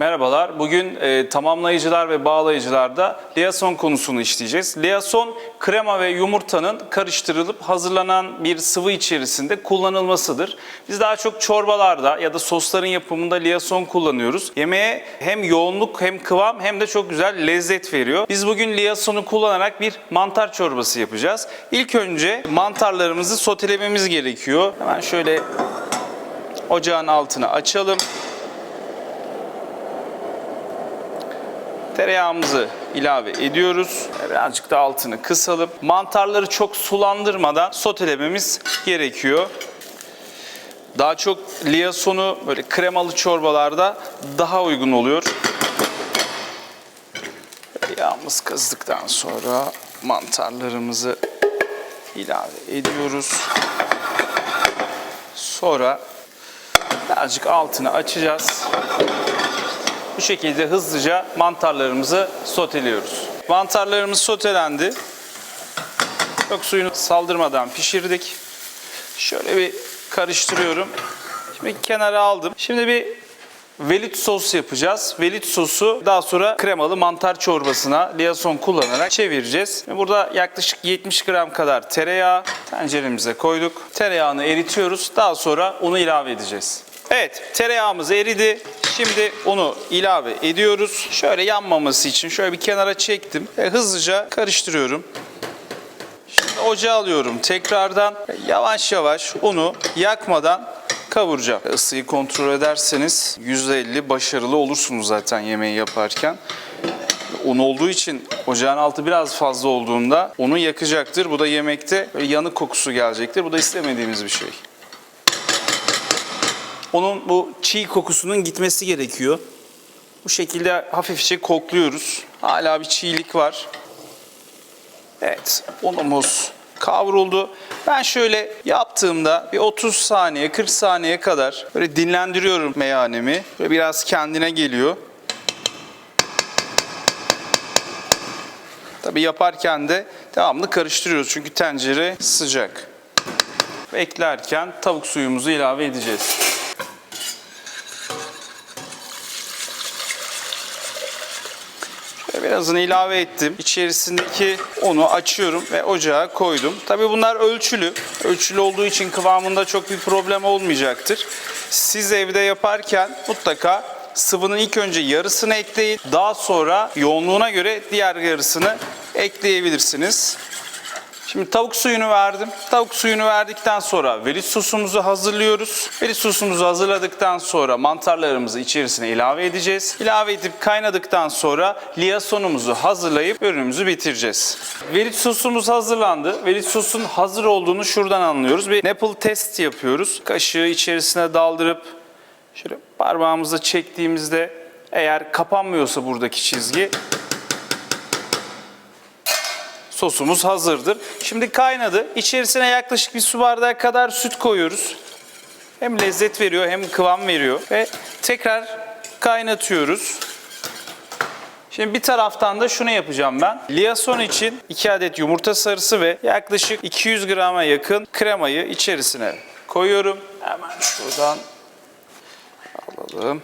Merhabalar. Bugün e, tamamlayıcılar ve bağlayıcılarda liason konusunu işleyeceğiz. Liason krema ve yumurtanın karıştırılıp hazırlanan bir sıvı içerisinde kullanılmasıdır. Biz daha çok çorbalarda ya da sosların yapımında liason kullanıyoruz. Yemeğe hem yoğunluk hem kıvam hem de çok güzel lezzet veriyor. Biz bugün liasonu kullanarak bir mantar çorbası yapacağız. İlk önce mantarlarımızı sotelememiz gerekiyor. Hemen şöyle ocağın altını açalım. Tereyağımızı ilave ediyoruz. Birazcık da altını kısalım. Mantarları çok sulandırmadan sotelememiz gerekiyor. Daha çok liasonu böyle kremalı çorbalarda daha uygun oluyor. Yağımız kızdıktan sonra mantarlarımızı ilave ediyoruz. Sonra birazcık altını açacağız. Bu şekilde hızlıca mantarlarımızı soteliyoruz. Mantarlarımız sotelendi. Çok suyunu saldırmadan pişirdik. Şöyle bir karıştırıyorum. Şimdi kenara aldım. Şimdi bir velit sos yapacağız. Velit sosu daha sonra kremalı mantar çorbasına liason kullanarak çevireceğiz. Burada yaklaşık 70 gram kadar tereyağı tenceremize koyduk. Tereyağını eritiyoruz. Daha sonra unu ilave edeceğiz. Evet, tereyağımız eridi. Şimdi onu ilave ediyoruz. Şöyle yanmaması için şöyle bir kenara çektim. ve hızlıca karıştırıyorum. Şimdi ocağa alıyorum tekrardan. Yavaş yavaş unu yakmadan kavuracağım. Isıyı kontrol ederseniz %50 başarılı olursunuz zaten yemeği yaparken. Un olduğu için ocağın altı biraz fazla olduğunda onu yakacaktır. Bu da yemekte yanık kokusu gelecektir. Bu da istemediğimiz bir şey. Onun bu çiğ kokusunun gitmesi gerekiyor. Bu şekilde hafifçe kokluyoruz. Hala bir çiğlik var. Evet, unumuz kavruldu. Ben şöyle yaptığımda bir 30 saniye, 40 saniye kadar böyle dinlendiriyorum meyanemi. Böyle biraz kendine geliyor. Tabii yaparken de devamlı karıştırıyoruz çünkü tencere sıcak. Beklerken tavuk suyumuzu ilave edeceğiz. Şöyle Birazını ilave ettim. İçerisindeki unu açıyorum ve ocağa koydum. Tabii bunlar ölçülü. Ölçülü olduğu için kıvamında çok bir problem olmayacaktır. Siz evde yaparken mutlaka sıvının ilk önce yarısını ekleyin. Daha sonra yoğunluğuna göre diğer yarısını ekleyebilirsiniz. Şimdi tavuk suyunu verdim. Tavuk suyunu verdikten sonra verit sosumuzu hazırlıyoruz. Verit sosumuzu hazırladıktan sonra mantarlarımızı içerisine ilave edeceğiz. İlave edip kaynadıktan sonra liasonumuzu hazırlayıp ürünümüzü bitireceğiz. Verit sosumuz hazırlandı. Verit sosun hazır olduğunu şuradan anlıyoruz. Bir nipple test yapıyoruz. Kaşığı içerisine daldırıp şöyle parmağımızla çektiğimizde eğer kapanmıyorsa buradaki çizgi sosumuz hazırdır. Şimdi kaynadı. İçerisine yaklaşık bir su bardağı kadar süt koyuyoruz. Hem lezzet veriyor hem kıvam veriyor. Ve tekrar kaynatıyoruz. Şimdi bir taraftan da şunu yapacağım ben. Liason için 2 adet yumurta sarısı ve yaklaşık 200 grama yakın kremayı içerisine koyuyorum. Hemen şuradan alalım.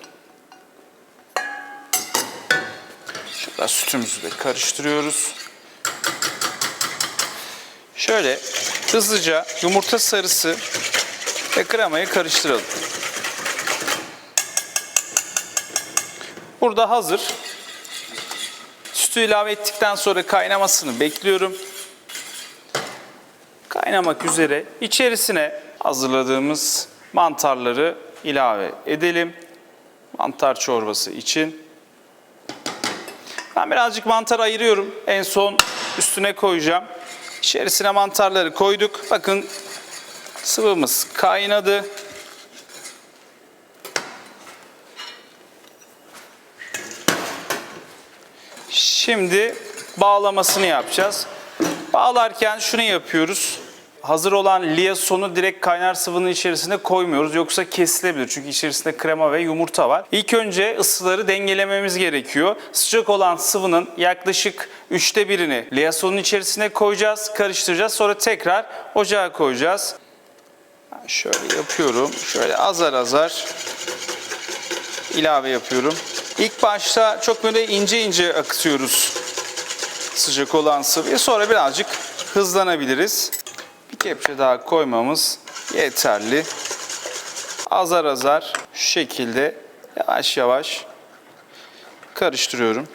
Şurada sütümüzü de karıştırıyoruz. Şöyle hızlıca yumurta sarısı ve kremayı karıştıralım. Burada hazır. Sütü ilave ettikten sonra kaynamasını bekliyorum. Kaynamak üzere içerisine hazırladığımız mantarları ilave edelim. Mantar çorbası için. Ben birazcık mantar ayırıyorum. En son üstüne koyacağım. İçerisine mantarları koyduk. Bakın sıvımız kaynadı. Şimdi bağlamasını yapacağız. Bağlarken şunu yapıyoruz. Hazır olan liasonu direkt kaynar sıvının içerisine koymuyoruz. Yoksa kesilebilir. Çünkü içerisinde krema ve yumurta var. İlk önce ısıları dengelememiz gerekiyor. Sıcak olan sıvının yaklaşık üçte birini liasonun içerisine koyacağız. Karıştıracağız. Sonra tekrar ocağa koyacağız. Şöyle yapıyorum. Şöyle azar azar ilave yapıyorum. İlk başta çok böyle ince ince akıtıyoruz sıcak olan sıvıyı. Sonra birazcık hızlanabiliriz. Bir kepçe daha koymamız yeterli. Azar azar şu şekilde yavaş yavaş karıştırıyorum.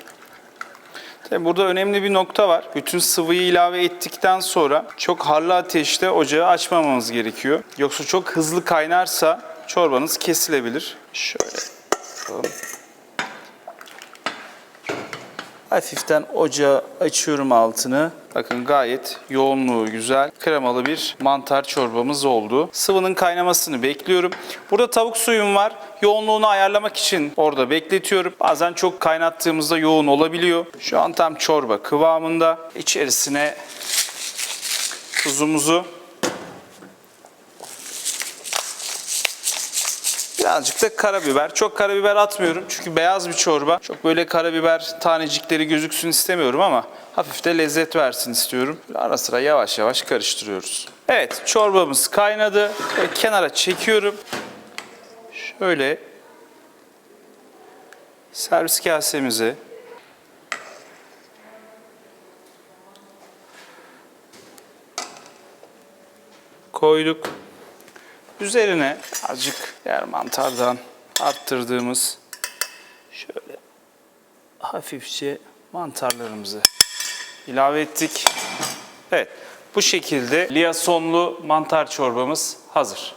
Tabii burada önemli bir nokta var. Bütün sıvıyı ilave ettikten sonra çok harlı ateşte ocağı açmamamız gerekiyor. Yoksa çok hızlı kaynarsa çorbanız kesilebilir. Şöyle yapalım. Hafiften ocağı açıyorum altını. Bakın gayet yoğunluğu güzel. Kremalı bir mantar çorbamız oldu. Sıvının kaynamasını bekliyorum. Burada tavuk suyum var. Yoğunluğunu ayarlamak için orada bekletiyorum. Bazen çok kaynattığımızda yoğun olabiliyor. Şu an tam çorba kıvamında. İçerisine tuzumuzu Birazcık da karabiber. Çok karabiber atmıyorum çünkü beyaz bir çorba. Çok böyle karabiber tanecikleri gözüksün istemiyorum ama hafif de lezzet versin istiyorum. Ara sıra yavaş yavaş karıştırıyoruz. Evet çorbamız kaynadı. Böyle kenara çekiyorum. Şöyle servis kasemize koyduk. Üzerine azıcık yer mantardan arttırdığımız şöyle hafifçe mantarlarımızı ilave ettik. Evet bu şekilde liyasonlu mantar çorbamız hazır.